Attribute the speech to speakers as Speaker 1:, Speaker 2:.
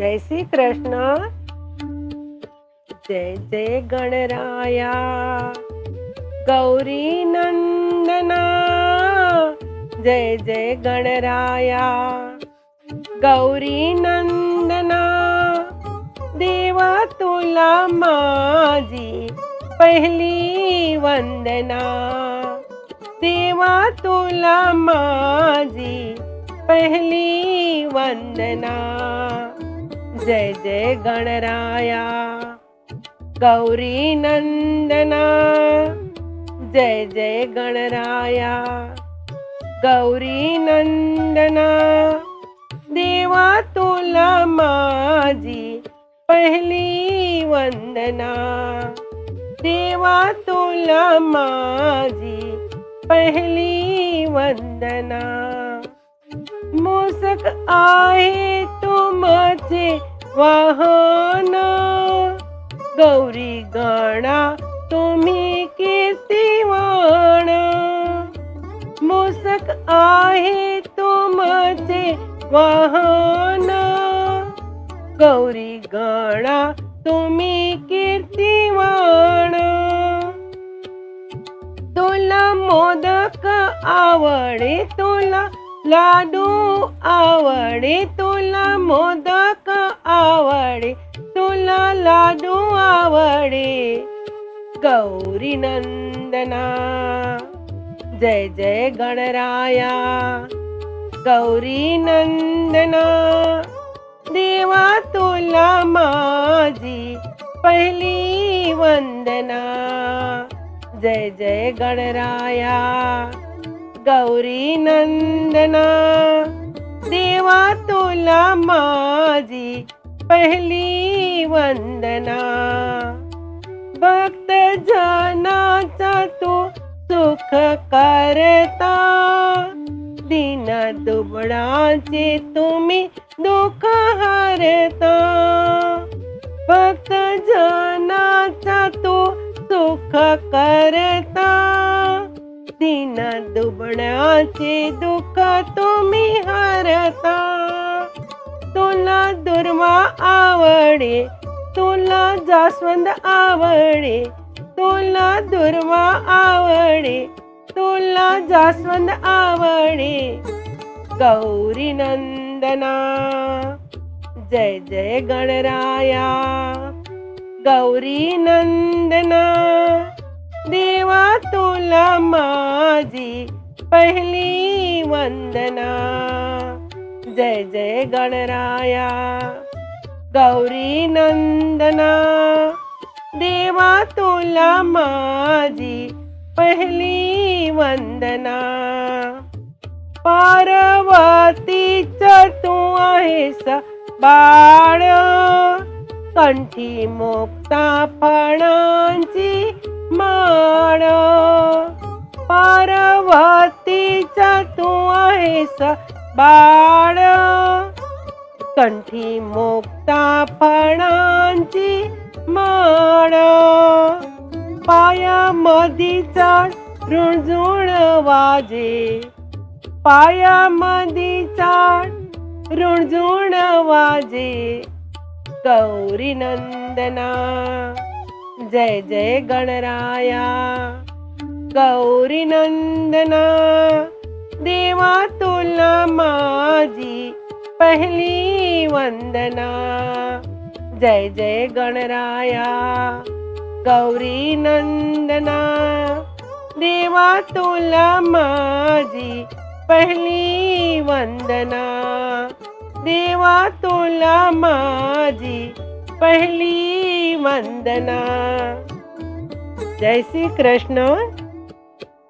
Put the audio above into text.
Speaker 1: जय श्री कृष्ण जय जय गणराया. गौरी नंदना. जय जय गणराया. गौरी नंदना. देवा तुला माझी पहिली वंदना. देवा तुला माझी पहिली वंदना. जय जय गणराया गौरी नंदना जय जय गणराया गौरी नंदना देवा तुला माझी पहिली वंदना देवा तुला माझी पहिली वंदना. मोसक आहे तुमचे वाहन. गौरी गणा तुम्ही कीर्तिवाण मोसक आहे तुमचे वाहन. गौरी गणा तुम्ही कीर्तिवाण तुला मोदक आवडे तुला लाडू आवडे तुला मोदक गौरी नंदना। जय जय गणराया। गौरी नंदना। देवा तुला माझी पहिली वंदना। जय जय गणराया। गौरी नंदना। देवा तुला माझी पहिली वंदना। भक्त जनाचा तो सुख करता. दिन दुबळाचे तुम्ही दुःख हरता. भक्त जनाचा तो सुख करता. दिन दुबळाचे दुःख तुम्ही हरता. तुला दुर्वा आवडे तुला जास्वंद आवडे तुला दुर्वा आवडे तुला जास्वंद आवडे. गौरी नंदना जय जय गणराया. गौरी नंदना देवा तुला माझी पहिली वंदना. जय जय गणराया. गौरी नंदना देवा तुला माझी पहिली वंदना. पार्वतीच तू आहेस बाळ कंठी मुक्ता फणांची माळ. पार्वतीच तू आहेस बाळ कंठी मुक्ता फणांची माळ. पाया मधी चढ रुणझुण वाजे. पाया मधी चढ रुणझुण वाजे. गौरी नंदना जय जय गणराया. गौरी नंदना देवा तुला माझी पहिली वंदना। जय जय गणराया। गौरी नंदना। देवा तुला माझी पहिली वंदना। देवा तुला माझी पहिली वंदना। जय श्री कृष्ण